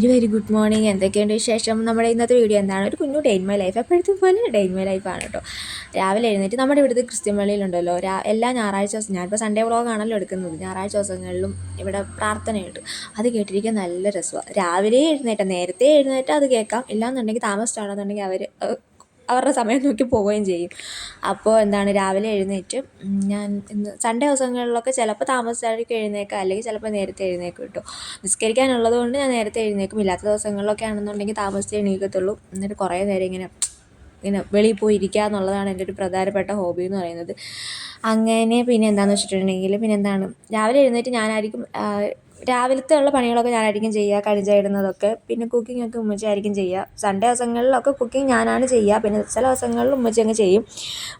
Very very good morning എന്തൊക്കെയുണ്ട് വിശേഷം? നമ്മുടെ ഇന്നത്തെ വീഡിയോ എന്താണ്? ഒരു കുഞ്ഞു ഡെയിൻ മൈ ലൈഫ് എപ്പോഴത്തെ പോലെ ഡെയിൻ മൈ ആണ് കേട്ടോ രാവിലെ എഴുന്നേറ്റ് നമ്മുടെ ഇവിടുത്തെ ക്രിസ്ത്യൻ പള്ളിയിലുണ്ടല്ലോ. രാ എല്ലാ ഞായറാഴ്ച ദിവസം ഞാനിപ്പോൾ സൺഡേ വ്ളോഗാണല്ലോ എടുക്കുന്നത്. ഞായറാഴ്ച ദിവസങ്ങളിലും ഇവിടെ പ്രാർത്ഥനയുണ്ട്. അത് കേട്ടിരിക്കാൻ നല്ല രസമാണ് രാവിലെ എഴുന്നേറ്റ നേരത്തെ എഴുന്നേറ്റ് അത് കേൾക്കാം. ഇല്ലാന്നുണ്ടെങ്കിൽ താമസിച്ചാണെന്നുണ്ടെങ്കിൽ അവർ അവരുടെ സമയം നോക്കി പോവുകയും ചെയ്യും. അപ്പോൾ എന്താണ് രാവിലെ എഴുന്നേറ്റ് ഞാൻ ഇന്ന് സൺഡേ ദിവസങ്ങളിലൊക്കെ ചിലപ്പോൾ താമസിച്ചായിരിക്കും എഴുന്നേക്കുക അല്ലെങ്കിൽ ചിലപ്പോൾ നേരത്തെ എഴുന്നേക്കും കേട്ടോ. നിസ്കരിക്കാനുള്ളത് കൊണ്ട് ഞാൻ നേരത്തെ എഴുന്നേക്കും ഇല്ലാത്ത ദിവസങ്ങളിലൊക്കെ ആണെന്നുണ്ടെങ്കിൽ താമസിച്ച് എണീക്കത്തുള്ളൂ. എന്നിട്ട് കുറേ നേരം ഇങ്ങനെ ഇങ്ങനെ വെളിയിൽ പോയി ഇരിക്കുക എന്നുള്ളതാണ് എന്റെ ഒരു പ്രധാനപ്പെട്ട ഹോബി എന്ന് പറയുന്നത്. അങ്ങനെ പിന്നെ എന്താണെന്ന് വെച്ചിട്ടുണ്ടെങ്കിൽ പിന്നെ എന്താണ് രാവിലെ എഴുന്നേറ്റ് ഞാനായിരിക്കും രാവിലത്തെ ഉള്ള പണികളൊക്കെ ഞാനായിരിക്കും ചെയ്യുക കഴുകി ഇടുന്നതൊക്കെ പിന്നെ കുക്കിംഗ് ഒക്കെ ഉമ്മച്ചിയായിരിക്കും ചെയ്യുക. സൺഡേ ദിവസങ്ങളിലൊക്കെ കുക്കിംഗ് ഞാനാണ് ചെയ്യുക. പിന്നെ ചില ദിവസങ്ങളിൽ ഉമ്മച്ചി അങ്ങ് ചെയ്യും.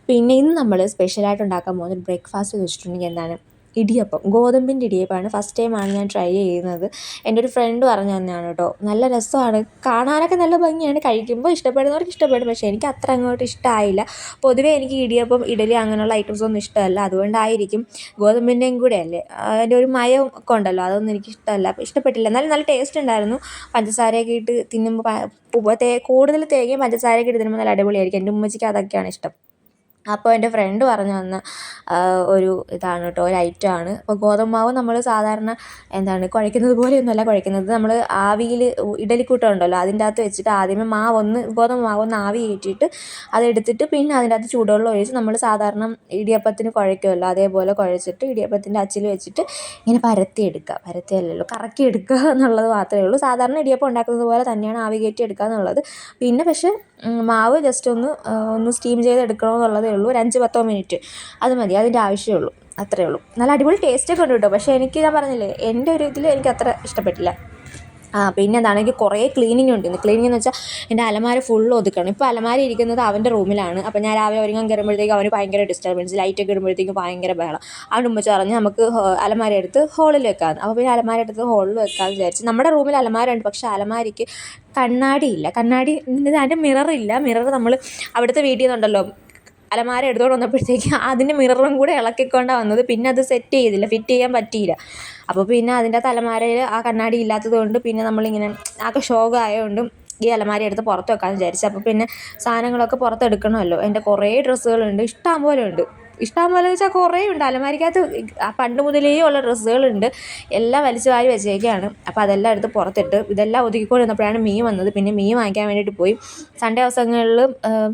പിന്നെ ഇന്ന് നമ്മൾ സ്പെഷ്യലായിട്ട് ഉണ്ടാക്കാൻ പോകുന്നത് ബ്രേക്ക്ഫാസ്റ്റ് എന്ന് വെച്ചിട്ടുണ്ടെങ്കിൽ എന്താണ്? ഇടിയപ്പം ഗോതമ്പിന്റെ ഇടിയപ്പമാണ് ഫസ്റ്റ് ടൈമാണ് ഞാൻ ട്രൈ ചെയ്യുന്നത്. എന്റെ ഒരു ഫ്രണ്ട് പറഞ്ഞു തന്നെയാണ് കേട്ടോ നല്ല രസമാണ് കാണാനൊക്കെ നല്ല ഭംഗിയാണ് കഴിക്കുമ്പോൾ ഇഷ്ടപ്പെടുന്നവർക്ക് ഇഷ്ടപ്പെടും പക്ഷേ എനിക്ക് അത്ര അങ്ങോട്ട് ഇഷ്ടമായില്ല പൊതുവേ എനിക്ക് ഇടിയപ്പം ഇഡലി അങ്ങനെയുള്ള ഐറ്റംസ് ഒന്നും ഇഷ്ടമല്ല അതുകൊണ്ടായിരിക്കും ഗോതമ്പിന്റെയും കൂടെ അല്ലേ അതിന്റെ ഒരു മയം ഒക്കെ ഉണ്ടല്ലോ അതൊന്നും എനിക്ക് ഇഷ്ടമല്ല ഇഷ്ടപ്പെട്ടില്ല. എന്നാലും നല്ല ടേസ്റ്റ് ഉണ്ടായിരുന്നു. പഞ്ചസാരയൊക്കെ ഇട്ട് തിന്നുമ്പോൾ കൂടുതൽ തേങ്ങയും പഞ്ചസാരയൊക്കെ ഇട്ട് തിന്നുമ്പോൾ നല്ല അടിപൊളിയായിരിക്കും. എന്റെ ഉമ്മച്ചിക്ക് അതൊക്കെയാണ് ഇഷ്ടം. അപ്പോൾ എന്റെ ഫ്രണ്ട് പറഞ്ഞു തന്ന ഒരു ഇതാണ് കേട്ടോ ഒരു ഐറ്റമാണ് അപ്പോൾ ഗോതമ്പ് മാവ് നമ്മൾ സാധാരണ എന്താണ് കുഴയ്ക്കുന്നത് പോലെയൊന്നുമല്ല കുഴയ്ക്കുന്നത്. നമ്മൾ ആവിയിൽ ഇഡലിക്കൂട്ടം ഉണ്ടല്ലോ അതിന്റെ അകത്ത് വെച്ചിട്ട് ആദ്യമേ മാവ് ഒന്ന് ഗോതമ്പ് ഒന്ന് ആവി കയറ്റിയിട്ട് അതെടുത്തിട്ട് പിന്നെ അതിന്റെ അകത്ത് ചൂടുവെള്ളം ഒഴിച്ച് നമ്മൾ സാധാരണ ഇടിയപ്പത്തിന് കുഴയ്ക്കുമല്ലോ അതേപോലെ കുഴച്ചിട്ട് ഇടിയപ്പത്തിന്റെ അച്ചിൽ വെച്ചിട്ട് ഇങ്ങനെ പരത്തിയെടുക്കുക. പരത്തിയല്ലല്ലോ കറക്കി എടുക്കുക എന്നുള്ളത് മാത്രമേ ഉള്ളൂ. സാധാരണ ഇടിയപ്പം ഉണ്ടാക്കുന്നത് പോലെ തന്നെയാണ് ആവി കയറ്റി എടുക്കുക എന്നുള്ളത്. പിന്നെ പക്ഷേ മാവ് ജസ്റ്റ് ഒന്ന് ഒന്ന് സ്റ്റീം ചെയ്തെടുക്കണമെന്നുള്ളതേ ഉള്ളൂ. ഒരു അഞ്ച് പത്തോ മിനിറ്റ് അത് മതി. അതിന്റെ ആവശ്യമേ ഉള്ളൂ. അത്രയേ ഉള്ളൂ. നല്ല അടിപൊളി ടേസ്റ്റൊക്കെ ഉണ്ട് കേട്ടോ. പക്ഷേ എനിക്ക് ഞാൻ പറഞ്ഞില്ലേ എന്റെ ഒരു ഇതിൽ എനിക്ക് അത്ര ഇഷ്ടപ്പെട്ടില്ല. പിന്നെ എന്താണ് എനിക്ക് കുറേ ക്ലീനിങ് ഉണ്ട്. ക്ലീനിങ് എന്ന് വെച്ചാൽ എന്റെ അലമാര ഫുൾ ഒതുക്കണം. ഇപ്പോൾ അലമാര ഇരിക്കുന്നത് അവന്റെ റൂമിലാണ് അപ്പോൾ ഞാൻ രാവിലെ ഒരുങ്ങാൻ കയറുമ്പോഴത്തേക്കും അവന് ഭയങ്കര ഡിസ്റ്റർബൻസ് ലൈറ്റൊക്കെ ഇടുമ്പോഴത്തേക്കും ഭയങ്കര ബഹളം. ആ ഉമ്മ പറഞ്ഞ് നമുക്ക് അലമാര എടുത്ത് ഹോളിൽ വെക്കാമെന്ന് അപ്പോൾ പിന്നെ അലമാര എടുത്ത് ഹോളിൽ വെക്കാമെന്ന് വിചാരിച്ച്. നമ്മുടെ റൂമിൽ അലമാര ഉണ്ട് പക്ഷേ അലമാരയ്ക്ക് കണ്ണാടിയില്ല കണ്ണാടി അതിന്റെ മിററില്ല മിറർ നമ്മൾ അവിടുത്തെ വീട്ടിൽ നിന്നുണ്ടല്ലോ. അലമാര എടുത്തുകൊണ്ട് വന്നപ്പോഴത്തേക്ക് അതിന്റെ മിററും കൂടെ ഇളക്കിക്കൊണ്ടാണ് വന്നത്. പിന്നെ അത് സെറ്റ് ചെയ്തില്ല ഫിറ്റ് ചെയ്യാൻ പറ്റിയില്ല. അപ്പോൾ പിന്നെ അതിന്റെ തലമാരയിൽ ആ കണ്ണാടി ഇല്ലാത്തത് കൊണ്ട് പിന്നെ നമ്മളിങ്ങനെ ആകെ ഷോക്കായതുകൊണ്ടും ഈ അലമാര എടുത്ത് പുറത്ത് വെക്കാമെന്ന് വിചാരിച്ചു. അപ്പോൾ പിന്നെ സാധനങ്ങളൊക്കെ പുറത്തെടുക്കണമല്ലോ. എന്റെ കുറേ ഡ്രസ്സുകളുണ്ട് ഇഷ്ടം പോലെ ഉണ്ട്. ഇഷ്ടം പോലെ വെച്ചാൽ കുറേ ഉണ്ട്. അലമാരിക്കകത്ത് പണ്ട് മുതലേ ഉള്ള ഡ്രസ്സുകളുണ്ട്. എല്ലാം വലിച്ചു വാരി വെച്ചേക്കാണ്. അപ്പോൾ അതെല്ലാം എടുത്ത് പുറത്തിട്ട് ഇതെല്ലാം ഒതുക്കിക്കൊണ്ട് വന്നപ്പോഴാണ് മീൻ വന്നത്. പിന്നെ മീൻ വാങ്ങിക്കാൻ വേണ്ടിയിട്ട് പോയി. സൺഡേ ദിവസങ്ങളിൽ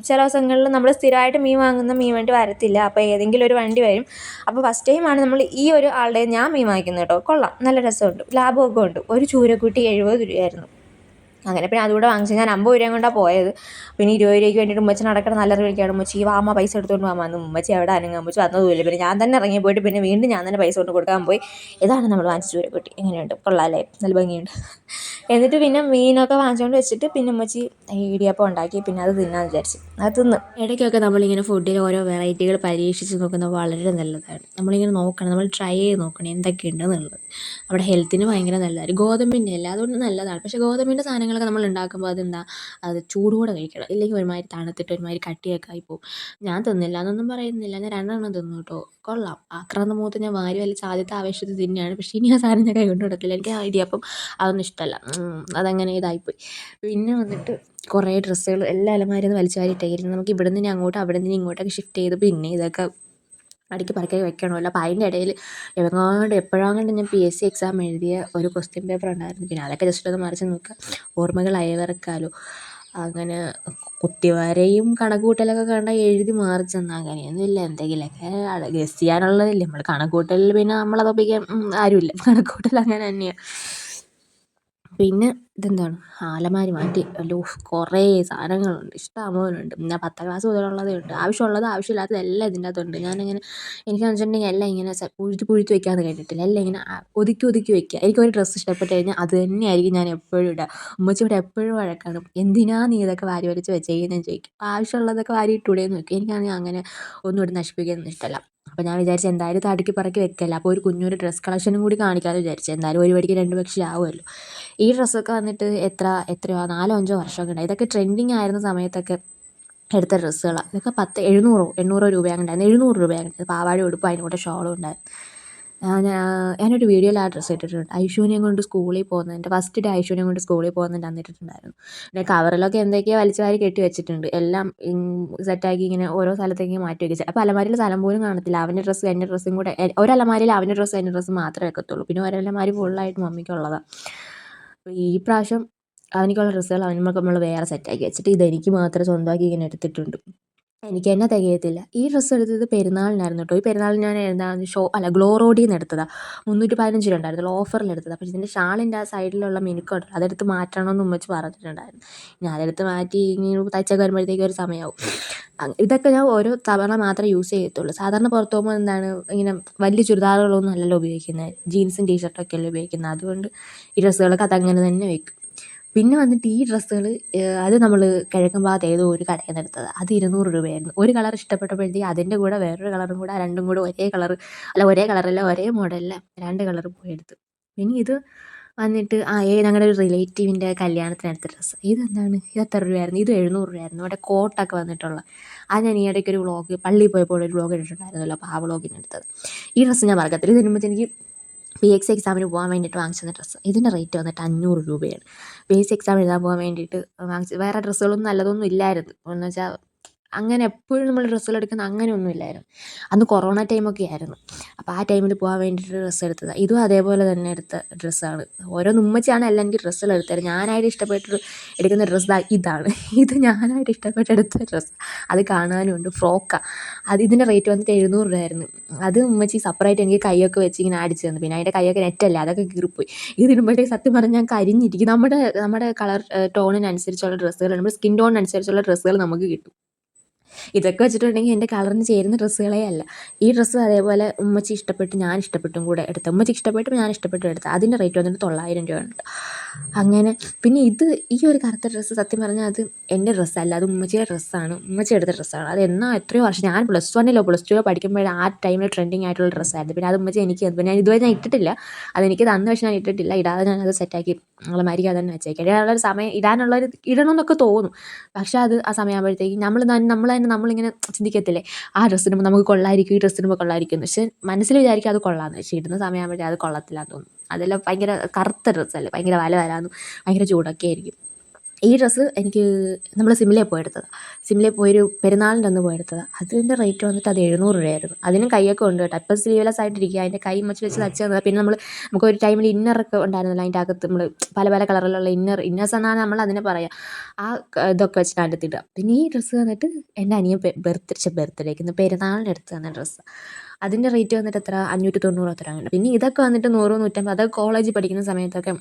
ചില ദിവസങ്ങളിൽ നമ്മൾ സ്ഥിരമായിട്ട് മീൻ വാങ്ങുന്ന മീൻ വേണ്ടി വരത്തില്ല. അപ്പോൾ ഏതെങ്കിലും ഒരു വണ്ടി വരും. അപ്പോൾ ഫസ്റ്റ് ടൈമാണ് നമ്മൾ ഈ ഒരു ആളുടെ ഞാൻ മീൻ വാങ്ങിക്കുന്നത് കേട്ടോ. കൊള്ളാം. നല്ല രസമുണ്ട്. ലാഭമൊക്കെ ഉണ്ട്. ഒരു ചൂരക്കുട്ടി എഴുപത് രൂപയായിരുന്നു. അങ്ങനെ പിന്നെ അതുകൂടെ വാങ്ങിച്ച് ഞാൻ അമ്പത് രൂപയും കൊണ്ടാണ് പോയത്. പിന്നെ ഇരുപത് രൂപയ്ക്ക് വേണ്ടിയിട്ട് ഉമ്മച്ചി നടക്കണം നല്ല വിളിക്കാണ് ഉമ്മച്ചി വാമ പൈസ എടുത്തുകൊണ്ട് വാമാന്ന് ഉമ്മച്ചി അവിടെ അനങ്ങാൻ ഉമ്മച്ചി വന്നതുമില്ല. പിന്നെ ഞാൻ തന്നെ ഇറങ്ങി പോയിട്ട് പിന്നെ വീണ്ടും ഞാൻ തന്നെ പൈസ കൊണ്ട് കൊടുക്കാൻ പോയി. ഇതാണ് നമ്മൾ വാങ്ങിച്ച ചൂരക്കുട്ടി. എങ്ങനെയുണ്ട്? കൊള്ളാമല്ലേ നല്ല ഭംഗിയുണ്ട്. എന്നിട്ട് പിന്നെ മീനൊക്കെ വാങ്ങിച്ചുകൊണ്ട് വെച്ചിട്ട് പിന്നെ ഉമ്മച്ചി ഇടിയപ്പം ഉണ്ടാക്കി. പിന്നെ അത് തിന്നാന്ന് വിചാരിച്ചു. അത് തിന്ന്. ഇടയ്ക്കൊക്കെ നമ്മളിങ്ങനെ ഫുഡിൽ ഓരോ വെറൈറ്റികൾ പരീക്ഷിച്ച് നോക്കുന്നത് വളരെ നല്ലതാണ്. നമ്മളിങ്ങനെ നോക്കണം. നമ്മൾ ട്രൈ ചെയ്ത് നോക്കണം. എന്തൊക്കെയുണ്ട് എന്നുള്ളത്. നമ്മുടെ ഹെൽത്തിന് ഭയങ്കര നല്ലതാണ് ഗോതമ്പിന്റെ അല്ല അതുകൊണ്ട് നല്ലതാണ്. പക്ഷേ ഗോതമ്പിന്റെ സാധനങ്ങളൊക്കെ നമ്മൾ ഉണ്ടാക്കുമ്പോൾ അതെന്താ? അത് ചൂടോടെ കഴിക്കണം. ഇല്ലെങ്കിൽ ഒരുമാതിരി തണുത്തിട്ട് ഒരുമാതിരി കട്ടിയൊക്കെ ആയിപ്പോവും ഞാൻ തിന്നില്ല എന്നൊന്നും പറയുന്നില്ല. ഞാൻ രണ്ടെണ്ണം തിന്നു കേട്ടോ. കൊള്ളാം. ആക്രാന്ത മുഖത്ത് ഞാൻ വാരി വലിച്ച ആദ്യത്തെ ആവേശത്തിൽ തന്നെയാണ് പക്ഷേ ഇനി ആ സാധനം ഞാൻ കൈ കൊണ്ട് കൊടുത്തില്ല എനിക്ക് അപ്പം അതൊന്നും ഇഷ്ടമല്ല. അതങ്ങനെ ഇതായിപ്പോയി. പിന്നെ വന്നിട്ട് കുറേ ഡ്രസ്സുകൾ എല്ലാ അലമാരിന്ന് വലിച്ചു വാരി ഇട്ടേക്കുന്നു നമുക്ക് ഇവിടെ നിന്ന് അങ്ങോട്ട് അവിടെ നിന്ന് ഇങ്ങോട്ടൊക്കെ ഷിഫ്റ്റ് ചെയ്ത് പിന്നെ ഇതൊക്കെ അടുക്കി പറക്കി വെക്കണമല്ലോ. അപ്പോൾ അതിന്റെ ഇടയിൽ എങ്ങാണ്ട് എപ്പോഴാണ്ട് ഞാൻ പി എസ് സി എക്സാം എഴുതിയ ഒരു ക്വസ്റ്റ്യൻ പേപ്പർ ഉണ്ടായിരുന്നു. പിന്നെ അതൊക്കെ ജസ്റ്റ് ഒന്ന് മറിച്ച് നോക്കുക ഓർമ്മകൾ അയവിറക്കാലോ അങ്ങനെ കുത്തിവരയും കണക്കുകൂട്ടലൊക്കെ കണ്ട എഴുതി മാറിച്ചെന്നാൽ അങ്ങനെയൊന്നുമില്ല. എന്തെങ്കിലുമൊക്കെ ഗസ് ചെയ്യാനുള്ളതില്ലേ. നമ്മൾ കണക്കൂട്ടലിൽ പിന്നെ നമ്മളതൊപ്പിക്കാൻ ആരുമില്ല. കണക്കൂട്ടൽ അങ്ങനെ തന്നെയാണ് പിന്നെ ഇതെന്താണ്? അലമാരി മാറ്റി. അല്ലോ കുറേ സാധനങ്ങളുണ്ട്. ഇഷ്ടം പോലുണ്ട് പിന്നെ പത്താം ക്ലാസ് മുതലുള്ളതേ ഉണ്ട്. ആവശ്യമുള്ളത് ആവശ്യമില്ലാത്തത് എല്ലാം ഇതിന്റെ അകത്തുണ്ട്. ഞാനിങ്ങനെ എനിക്കെന്ന് വെച്ചിട്ടുണ്ടെങ്കിൽ എല്ലാം ഇങ്ങനെ കുഴിച്ച് കുഴിച്ച് വെക്കാമെന്ന് കേട്ടിട്ടില്ല എല്ലാം ഇങ്ങനെ ഒതുക്കി ഒതുക്കി വെക്കുക. എനിക്കൊരു ഡ്രസ്സ് ഇഷ്ടപ്പെട്ട് കഴിഞ്ഞാൽ അത് തന്നെയായിരിക്കും ഞാൻ എപ്പോഴും ഇടുക. ഉമ്മച്ചി ഇവിടെ എപ്പോഴും വഴക്കാണ്. എന്തിനാ നീ ഇതൊക്കെ വാരി വലിച്ച് വെച്ചേക്കുന്നതെന്ന് ചോദിക്കും. ആവശ്യമുള്ളതൊക്കെ വാരി ഇട്ടൂടെയെന്ന് ചോദിക്കും. എനിക്കാണെങ്കിൽ അങ്ങനെ ഒന്നും ഇവിടെ നശിപ്പിക്കാനൊന്നും ഇഷ്ടമല്ല. അപ്പോൾ ഞാൻ വിചാരിച്ചു എന്തായാലും തടുക്കി പറക്കി വെക്കല്ല. അപ്പോൾ ഒരു കുഞ്ഞൊരു ഡ്രസ്സ് കളക്ഷനും കൂടി കാണിക്കാമെന്ന് വിചാരിച്ചു. എന്തായാലും ഒരു വടിക്ക് രണ്ട് പക്ഷി ആവുമല്ലോ ഈ ഡ്രസ്സൊക്കെ വന്നിട്ട് എത്ര എത്രയോ നാലോ അഞ്ചോ വർഷമൊക്കെ ഉണ്ടായി ഇതൊക്കെ ട്രെൻഡിങ് ആയിരുന്ന സമയത്തൊക്കെ എടുത്ത ഡ്രസ്സുകളാണ് ഇതൊക്കെ പത്ത് എഴുന്നൂറോ എണ്ണൂറോ രൂപയാണ് ഉണ്ടായിരുന്നു. എഴുന്നൂറ് രൂപയാണ് പാവാടി ഉടുപ്പ് അതിന്റെ കൂടെ ഷോളും ഉണ്ടായിരുന്നു. ഞാനൊരു വീഡിയോയിൽ ആ ഡ്രസ്സ് ഇട്ടിട്ടുണ്ട്. ഐശുവിനെയും കൊണ്ട് സ്കൂളിൽ പോകുന്നതിന്റെ ഫസ്റ്റ് ഡേ ഐശുവിനെയും കൊണ്ട് സ്കൂളിൽ പോകുന്നതിന്റെ അന്ന് ഇട്ടിട്ടുണ്ടായിരുന്നു പിന്നെ കവറിലൊക്കെ എന്തൊക്കെയോ വലിച്ചു വാരി കെട്ടി വെച്ചിട്ടുണ്ട്. എല്ലാം സെറ്റാക്കി ഇങ്ങനെ ഓരോ സ്ഥലത്തേക്ക് മാറ്റി വയ്ക്കുക അപ്പോൾ അലമാരിയിൽ സ്ഥലം പോലും കാണത്തില്ല. അവന്റെ ഡ്രസ്സ് എന്റെ ഡ്രസ്സും കൂടെ ഒരു അലമാരിയിൽ അവന്റെ ഡ്രസ്സ് എന്റെ ഡ്രസ്സ് മാത്രമേ വെക്കത്തുള്ളൂ. പിന്നെ ഒരലമാരി ഫുള്ളായിട്ട് മമ്മിക്കുള്ളതാണ് ഈ പ്രാവശ്യം അവനിക്കുള്ള ഡ്രസ്സുകൾ അവന് നമ്മൾ വേറെ സെറ്റാക്കി വെച്ചിട്ട് ഇതെനിക്ക് മാത്രം സ്വന്തമാക്കി ഇങ്ങനെ എടുത്തിട്ടുണ്ട്. എനിക്ക് തന്നെ തികയത്തില്ല. ഈ ഡ്രസ്സ് എടുത്തത് പെരുന്നാളിനായിരുന്നു കേട്ടോ ഈ പെരുന്നാളിന് ഞാൻ എന്താ ഷോ അല്ല ഗ്ലോ റോഡിൽ നിന്ന് എടുത്തതാണ് മുന്നൂറ്റി പതിനഞ്ച് രൂപ ഉണ്ടായിരുന്നുള്ളൂ ഓഫറിൽ എടുത്തത് അപ്പോൾ ഇതിന്റെ ഷാളിന്റെ ആ സൈഡിലുള്ള മിനുക്കുണ്ട് അതെടുത്ത് മാറ്റണമെന്ന് ഉമ്മച്ച് പറഞ്ഞിട്ടുണ്ടായിരുന്നു. ഞാൻ അതെടുത്ത് മാറ്റി ഇനി തയ്ച്ചൊക്കെ വരുമ്പോഴത്തേക്കും ഒരു സമയമാവും ഇതൊക്കെ ഞാൻ ഓരോ തവണ മാത്രമേ യൂസ് ചെയ്യത്തുള്ളൂ. സാധാരണ പുറത്ത് പോകുമ്പോൾ എന്താണ് ഇങ്ങനെ വലിയ ചുരിദാറുകളൊന്നും അല്ലല്ലോ ഉപയോഗിക്കുന്നത്. ജീൻസും ടീഷർട്ടൊക്കെ അല്ലേ ഉപയോഗിക്കുന്നത്. അതുകൊണ്ട് ഈ ഡ്രസ്സുകളൊക്കെ അതങ്ങനെ തന്നെ വെക്കും. പിന്നെ വന്നിട്ട് ഈ ഡ്രസ്സുകൾ അത് നമ്മൾ കിഴക്കൻ ഭാഗത്ത് ഏതോ ഒരു കടയിൽ നിന്ന് എടുത്തത്. അത് ഇരുന്നൂറ് രൂപയായിരുന്നു. ഒരു കളർ ഇഷ്ടപ്പെട്ടപ്പോഴത്തേക്ക് അതിന്റെ കൂടെ വേറൊരു കളറും കൂടെ രണ്ടും കൂടെ ഒരേ കളർ അല്ല ഒരേ കളറല്ല ഒരേ മോഡലല്ല രണ്ട് കളർ പോയി എടുത്തു. പിന്നെ ഇത് വന്നിട്ട് ആ ഏ ഞങ്ങളുടെ ഒരു റിലേറ്റീവിന്റെ കല്യാണത്തിന് എടുത്ത ഡ്രസ്സ്. ഇതെന്താണ്? ഇത് എത്ര രൂപയായിരുന്നു? ഇത് എഴുന്നൂറ് രൂപയായിരുന്നു. അവിടെ കോട്ടൊക്കെ വന്നിട്ടുള്ള. അത് ഞാൻ ഈ ഇടയ്ക്ക് ഒരു വ്ളോഗ് പള്ളിയിൽ പോയപ്പോൾ ഒരു വ്ളോഗ് ഇട്ടിട്ടുണ്ടായിരുന്നല്ലോ അപ്പോൾ ആ വ്ളോഗിന് എടുത്തത്. ഈ ഡ്രസ്സ് ഞാൻ മറക്കത്തില്ല. ഇത് വരുമ്പോൾ പി എക്സ് എക്സാമിന് പോകാൻ വേണ്ടിയിട്ട് വാങ്ങിച്ചെന്ന ഡ്രസ്സ് ഇതിന്റെ റേറ്റ് വന്നിട്ട് അഞ്ഞൂറ് രൂപയാണ്. പി എസ് സി എക്സാം എഴുതാൻ പോകാൻ വേണ്ടിയിട്ട് വാങ്ങിച്ച്. വേറെ ഡ്രസ്സുകളൊന്നും നല്ലതൊന്നും ഇല്ലായിരുന്നു. എന്ന് വെച്ചാൽ അങ്ങനെ എപ്പോഴും നമ്മൾ ഡ്രസ്സുകൾ എടുക്കുന്ന അങ്ങനെയൊന്നും ഇല്ലായിരുന്നു. അന്ന് കൊറോണ ടൈമൊക്കെ ആയിരുന്നു. അപ്പോൾ ആ ടൈമിൽ പോകാൻ വേണ്ടിയിട്ട് ഡ്രസ്സ് എടുത്തത്. ഇതും അതേപോലെ തന്നെ എടുത്ത ഡ്രസ്സാണ് ഓരോ ഉമ്മച്ചാണ് എല്ലാം എനിക്ക് ഡ്രസ്സുകൾ എടുത്തത്. ഞാനായിട്ട് ഇഷ്ടപ്പെട്ട് എടുക്കുന്ന ഡ്രസ്സ് ഇതാണ്. ഇത് ഞാനായിട്ട് ഇഷ്ടപ്പെട്ട് എടുത്ത ഡ്രസ്സ് അത് കാണാനുണ്ട് ഫ്രോക്കാണ് അത് ഇതിന്റെ റേറ്റ് വന്നിട്ട് എഴുന്നൂറ് രൂപയായിരുന്നു അത് ഉമ്മച്ചി സെപ്പറേറ്റ് എനിക്ക് കൈയൊക്കെ വെച്ച് ഇങ്ങനെ അടിച്ച് തന്നു. പിന്നെ അതിന്റെ കൈയൊക്കെ നെറ്റല്ലേ അതൊക്കെ കീറിപ്പോയി. ഇത് ഇടുമ്പോഴത്തേക്ക് സത്യം പറഞ്ഞാൽ ഞാൻ കരിഞ്ഞിരിക്കും. നമ്മുടെ നമ്മുടെ കളർ ടോണിനനുസരിച്ചുള്ള ഡ്രസ്സുകൾ നമ്മുടെ സ്കിൻ ടോണിനനുസരിച്ചുള്ള ഡ്രസ്സുകൾ നമുക്ക് കിട്ടും. ഇതൊക്കെ വെച്ചിട്ടുണ്ടെങ്കിൽ എന്റെ കളറിന് ചേരുന്ന ഡ്രസ്സുകളേ അല്ല. ഈ ഡ്രസ്സ് അതേപോലെ ഉമ്മച്ചി ഇഷ്ടപ്പെട്ട് ഞാൻ ഇഷ്ടപ്പെട്ടും കൂടെ എടുത്ത ഉമ്മച്ചി ഇഷ്ടപ്പെട്ടും ഞാൻ ഇഷ്ടപ്പെട്ടും എടുത്ത അതിന്റെ റേറ്റ് വന്നിട്ട് തൊള്ളായിരം രൂപയുണ്ട് അങ്ങനെ. പിന്നെ ഇത് ഈ ഒരു കറുത്ത ഡ്രസ്സ് സത്യം പറഞ്ഞാൽ അത് എന്റെ ഡ്രസ്സല്ല അത് ഉമ്മച്ചിയുടെ ഡ്രസ്സാണ് ഉമ്മച്ചി എടുത്ത ഡ്രസ്സാണ് അത് എന്നാ എത്രയോ വർഷം ഞാൻ പ്ലസ് വണ്ണിലോ പ്ലസ് ടുവിലോ പഠിക്കുമ്പോൾ ആ ടൈമിൽ ട്രെൻഡിങ് ആയിട്ടുള്ള ഡ്രസ്സായിരുന്നു പിന്നെ അത് ഉമ്മച്ചി എനിക്ക് ഞാൻ ഇതുവരെ ഞാൻ ഇട്ടിട്ടില്ല. അതെനിക്ക് തന്ന പക്ഷേ ഞാൻ ഇട്ടിട്ടില്ല. ഇടാതെ ഞാൻ അത് സെറ്റാക്കി അളമാരിക്ക് തന്നെ വെച്ചേക്കാം. ഇടാനുള്ളൊരു സമയം ഇടാനുള്ളൊരു ഇടണമെന്നൊക്കെ തോന്നും. പക്ഷേ അത് ആ സമയമാകുമ്പോഴത്തേക്കും നമ്മൾ തന്നെ നമ്മൾ തന്നെ നമ്മളിങ്ങനെ ചിന്തിക്കത്തില്ലേ? ആ ഡ്രസ്സിനുമ്പോൾ നമുക്ക് കൊള്ളായിരിക്കും ഈ ഡ്രസ്സിനുമ്പോൾ കൊള്ളായിരിക്കും പക്ഷേ മനസ്സിൽ വിചാരിക്കും അത് കൊള്ളാമെന്ന് പക്ഷേ ഇടുന്ന സമയമാകുമ്പോഴത്തേക്കും അത് കൊള്ളത്തില്ല തോന്നും. അതെല്ലാം ഭയങ്കര കറുത്ത ഡ്രസ്സല്ലേ ഭയങ്കര വല വരാന്നും ഭയങ്കര ചൂടൊക്കെ ആയിരിക്കും. ഈ ഡ്രസ്സ് എനിക്ക് നമ്മൾ സിംലയിൽ പോയി എടുത്തതാണ് സിംലയിൽ പോയൊരു പെരുന്നാളിന്റെ അന്ന് പോയി എടുത്തതാണ് അതിന്റെ റേറ്റ് വന്നിട്ട് അത് എഴുന്നൂറ് രൂപയായിരുന്നു. അതിനും കൈയൊക്കെ ഉണ്ട് കേട്ടോ. അപ്പം സ്ലീവ്ലെസ് ആയിട്ടിരിക്കുക അതിന്റെ കൈ മച്ച് വെച്ച് തച്ച് തന്നത്. പിന്നെ നമ്മൾ നമുക്ക് ഒരു ടൈമിൽ ഇന്നറൊക്കെ ഉണ്ടായിരുന്നല്ലോ അതിന്റെ അകത്ത് നമ്മൾ പല പല കളറിലുള്ള ഇന്നർ. ഇന്നേഴ്സ് എന്നാണ് നമ്മൾ അതിനെ പറയുക ആ ഇതൊക്കെ വെച്ചിട്ട് അതിന്റെ പിന്നെ ഈ ഡ്രസ്സ് വന്നിട്ട് എന്റെ അനിയൻ ബർത്ത്ഡേ ബർത്ത്ഡേക്ക് പെരുന്നാളിന്റെ അടുത്ത് തന്ന ഡ്രസ്സ്. അതിന്റെ റേറ്റ് വന്നിട്ട് എത്ര? അഞ്ഞൂറ്റി തൊണ്ണൂറ് അത്ര പിന്നെ ഇതൊക്കെ വന്നിട്ട് നൂറ് നൂറ്റമ്പത്. അതൊക്കെ കോളേജിൽ പഠിക്കുന്ന സമയത്തൊക്കെ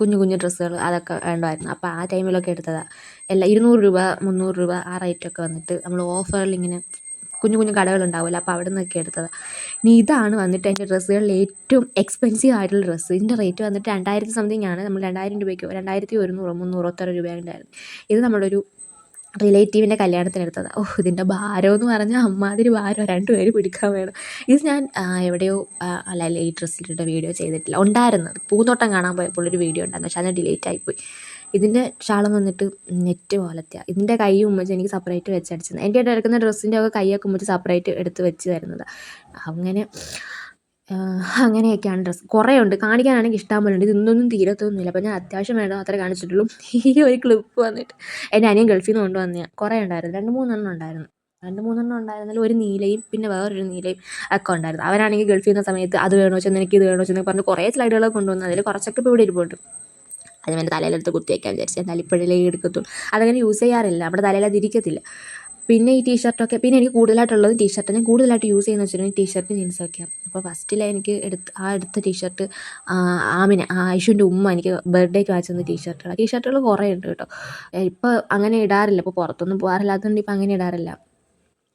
കുഞ്ഞു കുഞ്ഞു ഡ്രസ്സുകൾ അതൊക്കെ വേണ്ടമായിരുന്നു അപ്പോൾ ആ ടൈമിലൊക്കെ എടുത്തതാണ് എല്ലാം ഇരുന്നൂറ് രൂപ മുന്നൂറ് രൂപ ആ റേറ്റൊക്കെ വന്നിട്ട് നമ്മൾ ഓഫറിൽ ഇങ്ങനെ കുഞ്ഞു കുഞ്ഞു കടകളുണ്ടാവുമല്ലോ അപ്പോൾ അവിടെ നിന്നൊക്കെ എടുത്തതാണ് ഇനി ഇതാണ് വന്നിട്ട് എന്റെ ഡ്രസ്സുകളിൽ ഏറ്റവും എക്സ്പെൻസീവ് ആയിട്ടുള്ള ഡ്രസ്സ്. ഇതിന്റെ റേറ്റ് വന്നിട്ട് രണ്ടായിരത്തി സംതിങ് ആണ്. നമ്മൾ രണ്ടായിരം രൂപയ്ക്കോ രണ്ടായിരത്തി ഒരുന്നൂറോ മുന്നൂറോ അത്ര രൂപയുണ്ടായിരുന്നു ഇത് നമ്മളൊരു റിലേറ്റീവിന്റെ കല്യാണത്തിന് ഓഹ് ഓ ഇതിന്റെ ഭാരമെന്ന് പറഞ്ഞാൽ അമ്മാതിരി ഭാരം. രണ്ടുപേര് പിടിക്കാൻ വേണം. ഇത് ഞാൻ എവിടെയോ അല്ല ഈ ഡ്രസ്സിലിട്ട വീഡിയോ ചെയ്തിട്ടില്ല. ഉണ്ടായിരുന്നത്. പൂന്തോട്ടം കാണാൻ പോയപ്പോൾ ഒരു വീഡിയോ ഉണ്ടായിരുന്നു. പക്ഷേ അത് ഡിലീറ്റ് ആയിപ്പോയി. ഇതിന്റെ ഷാളം വന്നിട്ട് നെറ്റ് പോലത്തെയാണ് ഇതിന്റെ കൈ ഉമ്മച്ച് എനിക്ക് സെപ്പറേറ്റ് വെച്ചടിച്ചത് എന്റെ ആയിട്ട് എടുക്കുന്ന ഡ്രസ്സിന്റെ ഒക്കെ കൈയൊക്കെ ഉമ്മച്ച് സെപ്പറേറ്റ് എടുത്ത് വെച്ച് തരുന്നത്. അങ്ങനെ അങ്ങനെയൊക്കെയാണ് ഡ്രസ്സ്. കുറേ ഉണ്ട് കാണിക്കാനാണെങ്കിൽ ഇഷ്ടം പോലെ ഉണ്ട്. ഇതൊന്നും തീരത്തൊന്നുമില്ല. അപ്പോൾ ഞാൻ അത്യാവശ്യം വേണം മാത്രമേ കാണിച്ചിട്ടുള്ളൂ. ഈ ഒരു ക്ലിപ്പ് വന്നിട്ട്. എന്റെ അനിയൻ ഗൾഫിൽ നിന്ന് കൊണ്ടുവന്ന കുറേ ഉണ്ടായിരുന്നു. രണ്ട് മൂന്നെണ്ണം ഉണ്ടായിരുന്നു. രണ്ട് മൂന്നെണ്ണം ഉണ്ടായിരുന്നാലും ഒരു നീലയും പിന്നെ വേറൊരു നീലയും ഒക്കെ ഉണ്ടായിരുന്നു. അവരാണെങ്കിൽ ഗൾഫിൽ നിന്ന സമയത്ത് അത് വേണോ വെച്ചാൽ എനിക്ക് ഇത് വേണോ ചെന്ന് പറഞ്ഞ് കുറേ സ്ലൈഡുകളൊക്കെ കൊണ്ടുവന്നു അതിൽ കുറച്ചൊക്കെ ഇപ്പോൾ ഇവിടെ ഇരിപ്പുണ്ട്. അതിന് എന്റെ തലയിലെടുത്ത് കുത്തി വയ്ക്കാൻ വിചാരിച്ചു. ഞാൻ ഇപ്പോഴല്ലേ എടുക്കത്തുള്ളൂ. അതങ്ങനെ യൂസ് ചെയ്യാറില്ല. നമ്മുടെ തലയിൽ അത് ഇരിക്കത്തില്ല. പിന്നെ ഈ ടീഷർട്ടൊക്കെ പിന്നെ എനിക്ക് കൂടുതലായിട്ടുള്ളത് ടീഷർട്ട്. ഞാൻ കൂടുതലായിട്ട് യൂസ് ചെയ്യുന്ന വെച്ചിട്ടുണ്ടെങ്കിൽ ടീഷർട്ട് ജീൻസൊക്കെയാണ് അപ്പോൾ ഫസ്റ്റിൽ എനിക്ക് എടുത്ത് ആ എടുത്ത ടീഷർട്ട് ആമിന ആ ഐഷുവിന്റെ ഉമ്മ എനിക്ക് ബർത്ത്ഡേക്ക് വാങ്ങിച്ചു തന്ന ടീഷർട്ടുകൾ ടീഷർട്ടുകൾ കുറേ ഉണ്ട് കേട്ടോ. ഇപ്പോൾ അങ്ങനെ ഇടാറില്ല. ഇപ്പോൾ പുറത്തൊന്നും പോകാറില്ലാത്തതുകൊണ്ട് ഇപ്പോൾ അങ്ങനെ ഇടാറില്ല.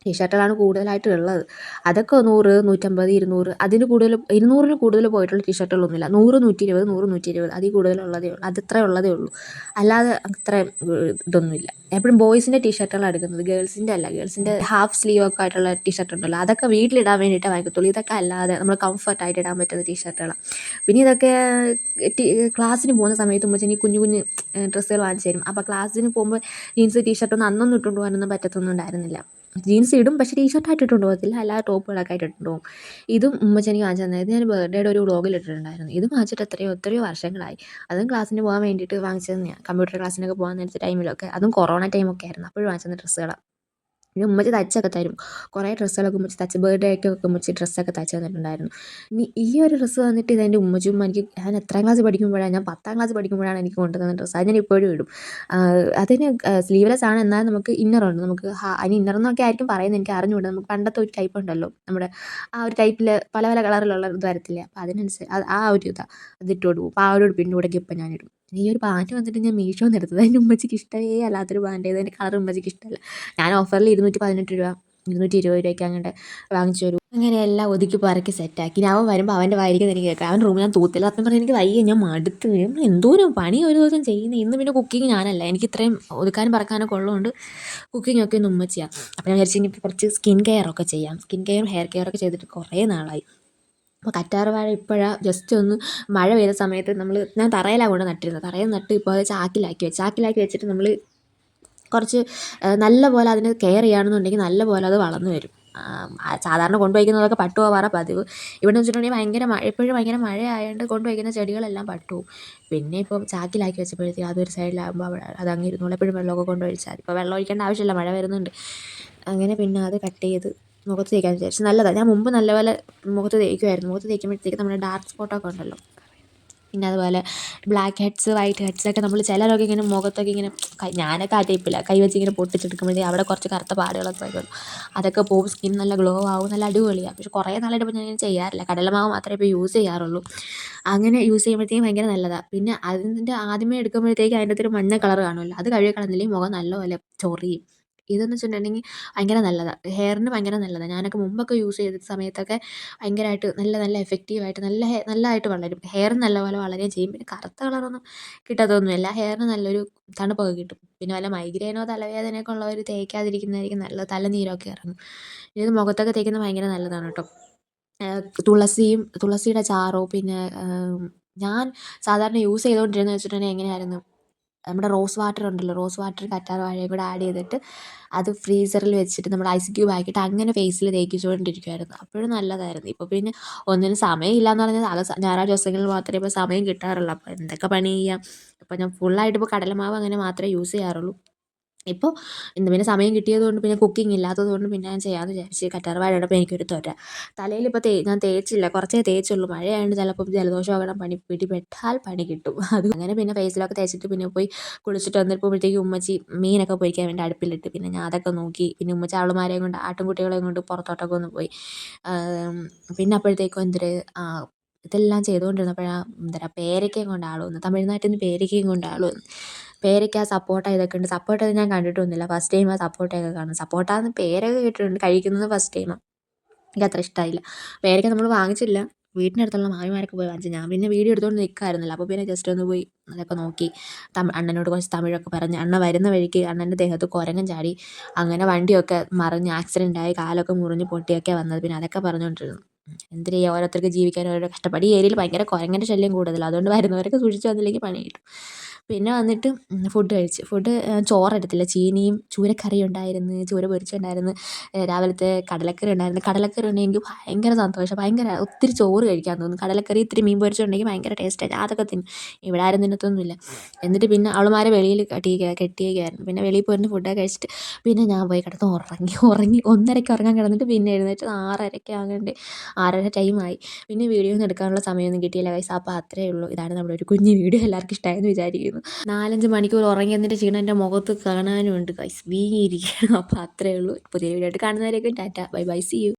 ടീഷർട്ടുകളാണ് കൂടുതലായിട്ട് ഉള്ളത് അതൊക്കെ നൂറ് നൂറ്റമ്പത് ഇരുന്നൂറ് അതിന് കൂടുതൽ ഇരുന്നൂറിന് കൂടുതൽ പോയിട്ടുള്ള ടീഷർട്ടുകളൊന്നുമില്ല. നൂറ് നൂറ്റി ഇരുപത് നൂറ് നൂറ്റി ഇരുപത് അതിൽ കൂടുതലുള്ളതേ ഉള്ളൂ. അത് ഇത്ര ഉള്ളതേ ഉള്ളൂ. അല്ലാതെ അത്ര ഇതൊന്നുമില്ല. എപ്പോഴും ബോയ്സിന്റെ ടീഷർട്ടുകളാണ് എടുക്കുന്നത്. ഗേൾസിന്റെ അല്ല. ഗേൾസിന്റെ ഹാഫ് സ്ലീവ് ഒക്കെ ആയിട്ടുള്ള ടീഷർട്ട് ഉണ്ടല്ലോ. അതൊക്കെ വീട്ടിലിടാൻ വേണ്ടിയിട്ട് വാങ്ങിക്കത്തുള്ളൂ. ഇതൊക്കെ അല്ലാതെ നമ്മൾ കംഫർട്ടായിട്ട് ഇടാൻ പറ്റുന്ന ടീഷർട്ടുകളാണ്. പിന്നെ ഇതൊക്കെ ക്ലാസ്സിന് പോകുന്ന സമയത്ത് ഉമ്മച്ചി എനിക്ക് കുഞ്ഞു കുഞ്ഞ് ഡ്രസ്സുകൾ വാങ്ങിച്ചു തരും. അപ്പോൾ ക്ലാസ്സിന് പോകുമ്പോൾ ജീൻസ് ടീഷർട്ടൊന്നും അന്നൊന്നും ഇട്ടുകൊണ്ട് പോകാനൊന്നും പറ്റത്തൊന്നും ഉണ്ടായിരുന്നില്ല. ജീൻസ് ഇടും പക്ഷേ ടീഷർട്ടായിട്ട് ഇട്ടുകൊണ്ട് പോകത്തില്ല അല്ലാതെ ടോപ്പുകളൊക്കെ ആയിട്ട് ഇട്ടുകൊണ്ട് പോകും ഇതും ഉമ്മച്ചനി വാങ്ങിച്ചു തന്നത്. ഞാൻ ബർത്ത്ഡേയുടെ ഒരു വ്ളോഗിൽ ഇട്ടിട്ടുണ്ടായിരുന്നു. ഇത് വാങ്ങിച്ചിട്ട് എത്രയോ എത്രയോ വർഷങ്ങളായി. അതും ക്ലാസ്സിന് പോകാൻ വേണ്ടിയിട്ട് വാങ്ങിച്ചത് തന്നെയാണ് കമ്പ്യൂട്ടർ ക്ലാസ്സിനൊക്കെ പോകാൻ നേരത്തെ ടൈമിലൊക്കെ അതും കൊറോണ ടൈമൊക്കെ ആയിരുന്നു. അപ്പോഴും വാങ്ങിച്ചു തന്ന ഡ്രസ്സുകളാണ് പിന്നെ ഉമ്മച്ചി തയ്ച്ചൊക്കെ തരും. കുറേ ഡ്രസ്സുകളൊക്കെ ഉമ്മച്ചി ബർത്ത്ഡേക്ക് ഒക്കെ ഉമ്മച്ചി ഡ്രസ്സൊക്കെ തയ്ച്ച് തന്നിട്ടുണ്ടായിരുന്നു. ഇനി ഈ ഒരു ഡ്രസ്സ് വന്നിട്ട് ഇതെന്റെ ഉമ്മച്ചും എനിക്ക് ഞാൻ എത്രാം ക്ലാസ് പഠിക്കുമ്പോഴാണ് ഞാൻ പത്താം ക്ലാസ് പഠിക്കുമ്പോഴാണ് എനിക്ക് കൊണ്ടുതന്ന ഡ്രസ്സ് അത് ഞാൻ ഇപ്പോഴും ഇടും. അതിന് സ്ലീവ്ലെസ് ആണ് എന്നാൽ നമുക്ക് ഇന്നറുണ്ട് നമുക്ക് അതിന് ഇന്നർ എന്നൊക്കെ ആയിരിക്കും പറയുന്നത് എനിക്ക് അറിഞ്ഞുകൂടാ. നമുക്ക് പണ്ടത്തെ ഒരു ടൈപ്പ് ഉണ്ടല്ലോ. നമ്മുടെ ആ ഒരു ടൈപ്പിൽ പല പല കളറിലുള്ള ഇത് വരത്തില്ല? അപ്പോൾ അതിനനുസരിച്ച് ആ ഒരു ഇതാണ് അതിട്ടോട് പോകും അപ്പോൾ ആ ഒരു ഉടുപ്പിന്റെ കൂടെ ഇപ്പം ഞാൻ ഇടും. ഈ ഒരു പാന്റ് വന്നിട്ട് ഞാൻ മീഷോ നിന്ന് എടുത്തത്. അതിന്റെ ഉമ്മച്ചിക്ക് ഇഷ്ടമേ അല്ലാത്തൊരു പാന്റ് അതിന്റെ കളർ ഉമ്മച്ചിക്ക് ഇഷ്ടമല്ല. ഞാൻ ഓഫറിൽ ഇരുന്നൂറ്റി പതിനെട്ട് രൂപ ഇരുന്നൂറ്റി ഇരുപത് രൂപയ്ക്ക് അങ്ങോട്ട് വാങ്ങിച്ചു തരും. അങ്ങനെ എല്ലാം ഒതുക്കി പറക്കി സെറ്റാക്കി ഞാൻ അവൻ വരുമ്പോൾ അവന്റെ വായിരിക്കുന്നത് എനിക്ക് കേൾക്കാം. അവൻ റൂമിൽ ഞാൻ തൂത്തില്ല. അപ്പം പറഞ്ഞ് എനിക്ക് വയ്യ. ഞാൻ മടുത്ത് എന്തോരം പണി ഒരു ദിവസം ചെയ്യുന്നത് ഇന്ന് പിന്നെ കുക്കിംഗ് ഞാനല്ല. എനിക്ക് ഇത്രയും ഒതുക്കാനും പറക്കാനൊക്കെ ഉള്ളതുകൊണ്ട് കുക്കിംഗ് ഒക്കെ ഒന്ന് ഉമ്മച്ചിയാണ് അപ്പോൾ ഞാൻ വിചാരിച്ചു കുറച്ച് സ്കിൻ കെയർ ഒക്കെ ചെയ്യാം. സ്കിൻ കെയറും ഹെയർ കെയർ ഒക്കെ ചെയ്തിട്ട് കുറേ നാളായി. അപ്പോൾ കറ്റാർ വാഴ ഇപ്പോഴാണ് ജസ്റ്റ് ഒന്ന് മഴ പെയ്ത സമയത്ത് നമ്മൾ ഞാൻ തറയിലാണ് കൊണ്ട് നട്ടിരുന്നത്. തറയിൽ നട്ട് ഇപ്പോൾ അത് ചാക്കിലാക്കി വെച്ച്. ചാക്കിലാക്കി വെച്ചിട്ട് നമ്മൾ കുറച്ച് നല്ല പോലെ അതിനെ കെയർ ചെയ്യുകയാണെന്നുണ്ടെങ്കിൽ നല്ല പോലെ അത് വളർന്നു വരും. സാധാരണ കൊണ്ടുപോയിക്കുന്നതൊക്കെ പട്ടുപോകാറ പതിവ്. ഇവിടെ വെച്ചിട്ടുണ്ടെങ്കിൽ ഭയങ്കര മഴ എപ്പോഴും ഭയങ്കര മഴ ആയതുകൊണ്ട് കൊണ്ടുവയ്ക്കുന്ന ചെടികളെല്ലാം പട്ടു പിന്നെ ഇപ്പോൾ ചാക്കിലാക്കി വെച്ചപ്പോഴത്തേക്ക് അതൊരു സൈഡിലാകുമ്പോൾ അവിടെ അത് അങ്ങ് ഇരുന്നോളൂ. എപ്പോഴും വെള്ളമൊക്കെ കൊണ്ടുപോയിച്ചാൽ ഇപ്പോൾ വെള്ളം ഒഴിക്കേണ്ട ആവശ്യമില്ല മഴ വരുന്നുണ്ട്. അങ്ങനെ പിന്നെ അത് കട്ട് ചെയ്ത് മുഖത്ത് തേക്കാൻ വിചാരിച്ചു. നല്ലതാണ് ഞാൻ മുമ്പ് നല്ലപോലെ മുഖത്ത് തേക്കുമായിരുന്നു മുഖത്ത് തേക്കുമ്പോഴത്തേക്ക് നമ്മുടെ ഡാർക്ക് സ്പോട്ടൊക്കെ ഉണ്ടല്ലോ. പിന്നെ അതുപോലെ ബ്ലാക്ക് ഹെഡ്സ് വൈറ്റ് ഹെഡ്സ് ഒക്കെ നമ്മൾ ചിലരൊക്കെ ഇങ്ങനെ മുഖത്തൊക്കെ ഇങ്ങനെ ഞാനൊക്കെ ആ ടൈപ്പില്ല കൈ വെച്ച് ഇങ്ങനെ പൊട്ടിച്ചെടുക്കുമ്പോഴത്തേക്ക് അവിടെ കുറച്ച് കറുത്ത പാടുകളൊക്കെ വരും അതൊക്കെ പോകും. സ്കിൻ നല്ല ഗ്ലോ ആവും. നല്ല അടിപൊളിയാണ് പക്ഷെ കുറേ നാളായിട്ട് ഞാൻ ഇങ്ങനെ ചെയ്യാറില്ല. കടലമാവ് മാത്രമേ ഇപ്പോൾ യൂസ് ചെയ്യാറുള്ളൂ. അങ്ങനെ യൂസ് ചെയ്യുമ്പോഴത്തേക്കും ഭയങ്കര നല്ലതാണ് പിന്നെ അതിന്റെ ആദ്യമേ എടുക്കുമ്പോഴത്തേക്ക് അതിന്റെ ഒരു മഞ്ഞ കളർ കാണുമല്ലോ. അത് കഴുകി കളഞ്ഞില്ലെങ്കിൽ മുഖം നല്ലപോലെ ചൊറിയും. ഇതെന്ന് വെച്ചിട്ടുണ്ടെങ്കിൽ ഭയങ്കര നല്ലതാണ് ഹെയറിന് ഭയങ്കര നല്ലതാണ് ഞാനൊക്കെ മുമ്പൊക്കെ യൂസ് ചെയ്ത സമയത്തൊക്കെ ഭയങ്കരമായിട്ട് നല്ല നല്ല എഫക്റ്റീവായിട്ട് നല്ല നല്ലതായിട്ട് വളരും. ഹെയർ നല്ലപോലെ വളരുകയും ചെയ്യും. പിന്നെ കറുത്ത കളറൊന്നും കിട്ടത്തൊന്നുമില്ല. ഹെയറിന് നല്ലൊരു തണുപ്പൊക്കെ കിട്ടും. പിന്നെ വല്ല മൈഗ്രെയിനോ തലവേദനയൊക്കെ ഉള്ളവർ തേക്കാതിരിക്കുന്നതായിരിക്കും നല്ലത്. തലനീരൊക്കെ ഇറങ്ങും. ഇത് മുഖത്തൊക്കെ തേക്കുന്നത് ഭയങ്കര നല്ലതാണ് കേട്ടോ. തുളസിയും തുളസിയുടെ ചാറോ പിന്നെ ഞാൻ സാധാരണ യൂസ് ചെയ്തുകൊണ്ടിരുന്നത് വെച്ചിട്ടുണ്ടെങ്കിൽ എങ്ങനെയായിരുന്നു? നമ്മുടെ റോസ് വാട്ടർ ഉണ്ടല്ലോ റോസ് വാട്ടർ കറ്റാർ വാഴയും കൂടെ ആഡ് ചെയ്തിട്ട് അത് ഫ്രീസറിൽ വെച്ചിട്ട് നമ്മൾ ഐസ് ക്യൂബ് ആക്കിയിട്ട് അങ്ങനെ ഫേസിൽ തേക്കിച്ചുകൊണ്ടിരിക്കുമായിരുന്നു അപ്പോഴും നല്ലതായിരുന്നു. ഇപ്പോൾ പിന്നെ ഒന്നിനും സമയമില്ല എന്ന് പറഞ്ഞാൽ അത് ഞായറാഴ്ച ദിവസങ്ങളിൽ മാത്രമേ ഇപ്പോൾ സമയം കിട്ടാറുള്ളൂ. അപ്പോൾ എന്തൊക്കെ പണി ചെയ്യാം? അപ്പോൾ ഞാൻ ഫുള്ളായിട്ട് ഇപ്പോൾ കടലമാവ് അങ്ങനെ മാത്രമേ യൂസ് ചെയ്യാറുള്ളൂ. ഇപ്പോൾ ഇന്ന് പിന്നെ സമയം കിട്ടിയത് കൊണ്ട് പിന്നെ കുക്കിംഗ് ഇല്ലാത്തത് കൊണ്ട് പിന്നെ ഞാൻ ചെയ്യാമെന്ന് വിചാരിച്ച് കറ്റാർവാഴ ഇടുമ്പോൾ എനിക്കൊരു തൊര. തലയിൽ ഇപ്പോൾ തേ ഞാൻ തേച്ചില്ല കുറച്ചേ തേച്ചുള്ളൂ. മഴയായതുകൊണ്ട് ചിലപ്പോൾ ജലദോഷമാകണം പണി പിടിപെട്ടാൽ പണി കിട്ടും. അത് അങ്ങനെ പിന്നെ ഫേസിലൊക്കെ തേച്ചിട്ട് പിന്നെ പോയി കുളിച്ചിട്ട് വന്നപ്പോഴത്തേക്ക് ഉമ്മച്ചി മീനൊക്കെ പൊരിക്കാൻ വേണ്ടി അടുപ്പിലിട്ട് പിന്നെ ഞാൻ അതൊക്കെ നോക്കി. പിന്നെ ഉമ്മച്ചി അവളുമാരെയും കൊണ്ട് ആട്ടിൻകുട്ടികളെയും കൊണ്ട് പുറത്തോട്ടൊക്കെ ഒന്ന് പോയി. പിന്നെ അപ്പോഴത്തേക്കും എന്തൊരു ഇതെല്ലാം ചെയ്തുകൊണ്ടിരുന്നപ്പോഴാണ് എന്താ പേരയ്ക്കയും കൊണ്ട് ആൾ വന്നു. തമിഴ്നാട്ടിൽ നിന്ന് പേരയ്ക്കയും കൊണ്ട് ആൾ വന്നു. പേരയ്ക്ക സപ്പോട്ട ഇതൊക്കെ ഉണ്ട്. സപ്പോട്ട ഞാൻ കണ്ടിട്ടൊന്നുമില്ല. ഫസ്റ്റ് ടൈമാണ് സപ്പോട്ടയൊക്കെ കാണുന്നത് സപ്പോട്ട എന്ന് പേരൊക്കെ കേട്ടിട്ടുണ്ട്. കഴിക്കുന്നത് ഫസ്റ്റ് ടൈമാണ് എനിക്ക് അത്ര ഇഷ്ടമായില്ല പേരയ്ക്ക നമ്മൾ വാങ്ങിച്ചില്ല. വീടിന്റെ അടുത്തുള്ള മാമിമാരൊക്കെ പോയി വാങ്ങിച്ചു. ഞാൻ പിന്നെ വീഡിയോ എടുത്തുകൊണ്ട് നിൽക്കായിരുന്നില്ല അപ്പോൾ പിന്നെ ജസ്റ്റ് ഒന്ന് പോയി അതൊക്കെ നോക്കി. തമിഴ് അണ്ണനോട് കുറച്ച് തമിഴൊക്കെ പറഞ്ഞ്. അണ്ണ വരുന്ന വഴിക്ക് അണ്ണന്റെ ദേഹത്ത് കുരങ്ങൻ ചാടി. അങ്ങനെ വണ്ടിയൊക്കെ മറിഞ്ഞ് ആക്സിഡന്റ് ആയി കാലൊക്കെ മുറിഞ്ഞ് പൊട്ടിയൊക്കെ വന്നത്. പിന്നെ അതൊക്കെ പറഞ്ഞുകൊണ്ടിരുന്നു എന്തിന് ഓരോരുത്തർക്ക് ജീവിക്കാൻ ഓരോ കഷ്ടപ്പാട്? ഈ ഏരിയയിൽ ഭയങ്കര കുരങ്ങന്റെ ശല്യം കൂടുതലാണ് അതുകൊണ്ട് വരുന്നവരൊക്കെ സൂക്ഷിച്ച് വന്നില്ലെങ്കിൽ പണി കിട്ടും. പിന്നെ വന്നിട്ട് ഫുഡ് കഴിച്ച്. ഫുഡ് ചോറെടുത്തില്ല. ചീനിയും ചൂരക്കറിയും ഉണ്ടായിരുന്നു. ചൂര പൊരിച്ചുണ്ടായിരുന്നു. രാവിലത്തെ കടലക്കറി ഉണ്ടായിരുന്നു. കടലക്കറി ഉണ്ടെങ്കിൽ ഭയങ്കര സന്തോഷം. ഭയങ്കര ഒത്തിരി ചോറ് കഴിക്കാൻ തോന്നും. കടലക്കറി ഇത്തിരി മീൻ പൊരിച്ചുണ്ടെങ്കിൽ ഭയങ്കര ടേസ്റ്റായി അതൊക്കെ തിന്നും. ഇവിടെ ആരും തിന്നത്തൊന്നുമില്ല. എന്നിട്ട് പിന്നെ അവളുമാരെ വെളിയിൽ കെട്ടി കെട്ടിയേക്കായിരുന്നു പിന്നെ വെളിയിൽ പോയിരുന്നു ഫുഡൊക്കെ കഴിച്ചിട്ട് പിന്നെ ഞാൻ പോയി കിടന്ന് ഉറങ്ങി. ഉറങ്ങി ഒന്നരയ്ക്ക് ഉറങ്ങാൻ കിടന്നിട്ട് പിന്നെ എഴുന്നേറ്റ് ആറരയ്ക്ക് ആകേണ്ട. ആറര ടൈമായി പിന്നെ വീഡിയോ ഒന്നും എടുക്കാനുള്ള സമയമൊന്നും കിട്ടിയില്ല വയസ്സ് അപ്പോൾ അത്രയേ ഉള്ളൂ. ഇതാണ് നമ്മുടെ ഒരു കുഞ്ഞു വീഡിയോ എല്ലാവർക്കും ഇഷ്ടമായെന്ന് വിചാരിക്കുന്നു. നാലഞ്ച് മണിക്കൂർ ഉറങ്ങിയതിന്റെ ക്ഷീണം എന്റെ മുഖത്ത് കാണാനും ഉണ്ട് ഗൈസ് വീങ്ങിയിരിക്കുകയാണ്. അപ്പോൾ അത്രയേ ഉള്ളൂ. പുതിയ വീഡിയോ ആയിട്ട് കാണുന്നവരേക്കും tata. Bye bye see you